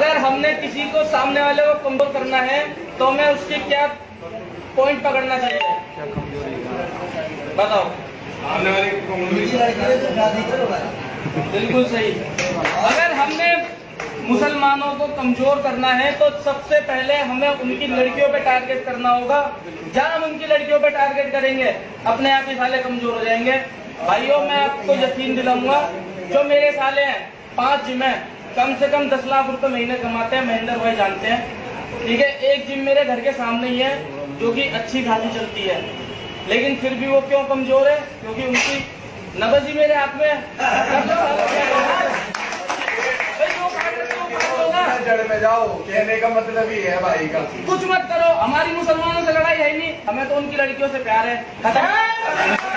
अगर हमने किसी को सामने वाले को कमज़ोर करना है तो हमें उसके क्या पॉइंट पकड़ना चाहिए? बताओ। आने वाली कम्युनिटी बिल्कुल सही। अगर हमने मुसलमानों को कमज़ोर करना है तो सबसे पहले हमें उनकी लड़कियों पे टारगेट करना होगा। जहाँ हम उनकी लड़कियों पे टारगेट करेंगे अपने आप ही साले कमज़ोर हो जाएँगे। भाइयों मैं आपको यकीन दिलाऊँगा जो मेरे साले हैं पाँच जिम हैं कम से कम दस लाख रुपए महीने कमाते हैं महेंद्र भाई जानते हैं। ठीक है एक जिम मेरे घर के सामने ही है जो कि अच्छी खासी चलती है। लेकिन फिर भी वो क्यों कमज़ोर है? क्योंकि उनकी नबज मेरे हाथ में। जड़ जाओ कहने का मतलब ही है भाई का। कुछ मत करो हमारी मुसलमानों से लड़ाई है ही नहीं। हमें तो उनकी लड़कियों से प्यार है।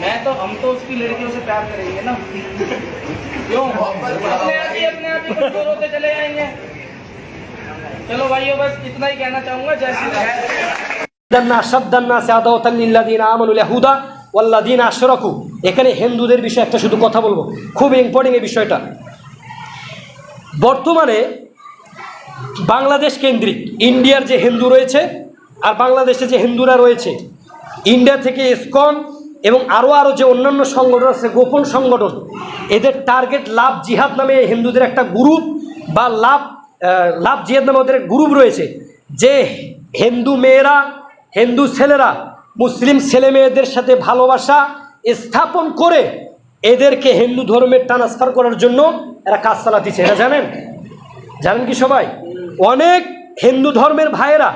मैं तो हम तो उसकी लड़कियों से प्यार करेंगे ना क्यों अपने आप ही अपने आप ही कमजोर होते चले जाएंगे चलो भाइयों बस इतना ही कहना चाहूंगा जय श्री राम দান্না সাদ্দান্না সাদাউতাল্লিল্লাদিন আমানুল ইয়াহুদা ওয়াল্লাদিন আশরাকু এখানে হিন্দুদের বিষয়ে একটা শুধু কথা বলবো খুব ইম্পর্টেন্ট এই বিষয়টা বর্তমানে বাংলাদেশ কেন্দ্রিক ইন্ডিয়ার যে হিন্দু রয়েছে আর বাংলাদেশে যে হিন্দুরা রয়েছে ইন্ডিয়া থেকে ইসকন এবং আরও আরও যে অন্যান্য সংগঠন আছে, গোপন সংগঠন, এদের টার্গেট লাভ জিহাদ নামে হিন্দুদের একটা গ্রুপ বা লাভ লাভ জিহাদ নামে ওদের গ্রুপ রয়েছে, যে হিন্দু মেয়েরা, হিন্দু ছেলেরা, মুসলিম ছেলে মেয়েদের সাথে ভালোবাসা স্থাপন করে এদেরকে হিন্দু ধর্মের ট্রান্সফার করার জন্য এরা কাজ চালাতেছে এটা জানেন? জানেন কি সবাই? অনেক হিন্দু ধর্মের ভাইয়েরা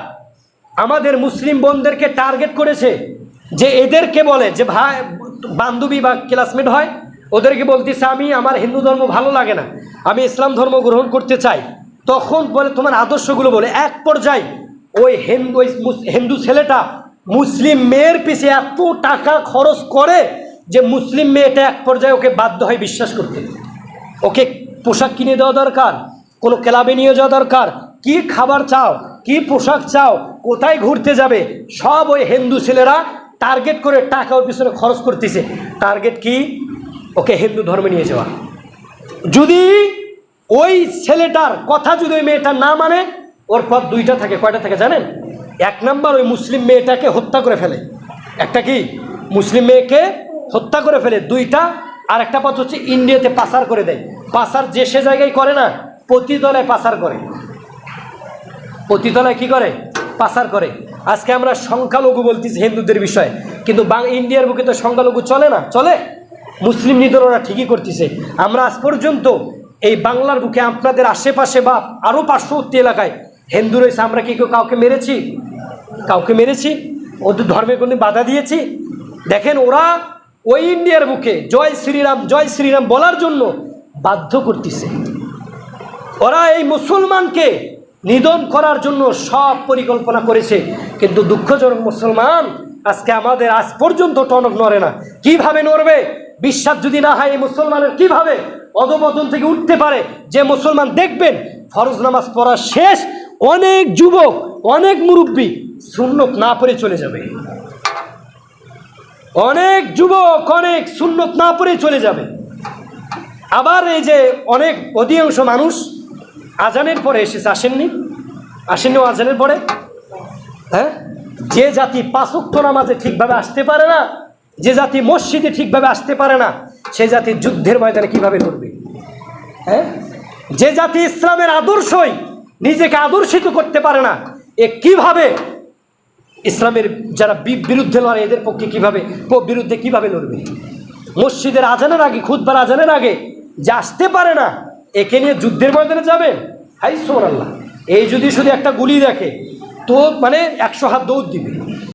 আমাদের মুসলিম বোনদেরকে টার্গেট করেছে। যে এদেরকে বলে, যে ভাই, বান্ধবী বা ক্লাসমেট হয়, ওদেরকে বলতেছে, আমি আমার হিন্দু ধর্ম ভালো লাগে না, আমি ইসলাম ধর্ম গ্রহণ করতে চাই। তখন বলে, তোমার আদর্শগুলো বলে, এক পর্যায়ে ওই হিন্দু ওই হিন্দু ছেলেটা মুসলিম মেয়ের পিছে এত টাকা খরচ করে যে মুসলিম মেয়েটা এক পর্যায়ে ওকে বাধ্য হয় বিশ্বাস করতে ওকে পোশাক কিনে দেওয়া দরকার, কোনো ক্লাবে নিয়ে যাওয়া দরকার, কি খাবার চাও, কি পোশাক চাও, কোথায় ঘুরতে যাবে, সব ওই হিন্দু ছেলেরা টার্গেট করে টাকা ওর পিছনে খরচ করতেছে। টার্গেট কি? ওকে হিন্দু ধর্মে নিয়ে যাওয়া। যদি ওই ছেলেটার কথা যদি ওই মেয়েটা না মানে ওর পথ দুইটা থাকে, কয়টা থাকে জানেন? এক নাম্বার ওই মুসলিম মেয়েটাকে হত্যা করে ফেলে। একটা কি? মুসলিম মেয়েকে হত্যা করে ফেলে। দুইটা আর একটা পথ হচ্ছে ইন্ডিয়াতে পাসার করে দেয়। পাসার যে সে জায়গায় করে না, পতিতলায় পাসার করে। পতিতলায় কি করে? পাসার করে। আজকে আমরা সংখ্যালঘু বলতেছি হিন্দুদের বিষয়ে, কিন্তু বাং, ইন্ডিয়ার বুকে তো সংখ্যালঘু চলে না, চলে? মুসলিম নিধনরা ঠিকই করতেছে। আমরা আজ পর্যন্ত এই বাংলার বুকে আপনাদের আশেপাশে বা আরও পার্শ্ববর্তী এলাকায় হিন্দু রয়েছে, আমরা কি কেউ কাউকে মেরেছি? কাউকে মেরেছি? ওদের ধর্মে কোনো বাধা দিয়েছি? দেখেন ওরা ওই ইন্ডিয়ার বুকে জয় শ্রীরাম জয় শ্রীরাম বলার জন্য বাধ্য করতেছে। ওরা এই মুসলমানকে নিধন করার জন্য সব পরিকল্পনা করেছে। কিন্তু দুঃখজনক মুসলমান, আজকে আমাদের আজ পর্যন্ত টনক নড়ে না। কীভাবে নড়বে? বিশ্বাস যদি না হয় এই মুসলমানের কীভাবে? অধপতন থেকে উঠতে পারে। যে মুসলমান দেখবেন, ফরজ নামাজ পড়া শেষ, অনেক যুবক, অনেক মুরব্বী সুন্নত না পড়ে চলে যাবে। অনেক যুবক, অনেক সুন্নত না পড়ে চলে যাবে। আবার এই যে অনেক অধিকাংশ মানুষ আজানের পরে এসেছে, আসেননি? আসেননি আজানের পরে? হ্যাঁ? যে জাতি পাঁচক্ত নামাজে ঠিকভাবে আসতে পারে না, যে জাতি মসজিদে ঠিকভাবে আসতে পারে না, সে জাতি যুদ্ধের ময়দানে কীভাবে করবে হ্যাঁ? যে জাতি ইসলামের আদর্শই নিজেকে আদর্শিত করতে পারে না, এ কীভাবে ইসলামের যারা বিরুদ্ধে লড়ে, এদের পক্ষে কীভাবে বিরুদ্ধে কীভাবে লড়বে? মসজিদের আজানের আগে খুদবার আজানের আগে যে আসতে পারে না একে নিয়ে যুদ্ধের ময়দানে যাবেন হাই সোর আল্লাহ এই যদি শুধু একটা গুলি দেখে, তো মানে একশো হাত দৌড় দিবে।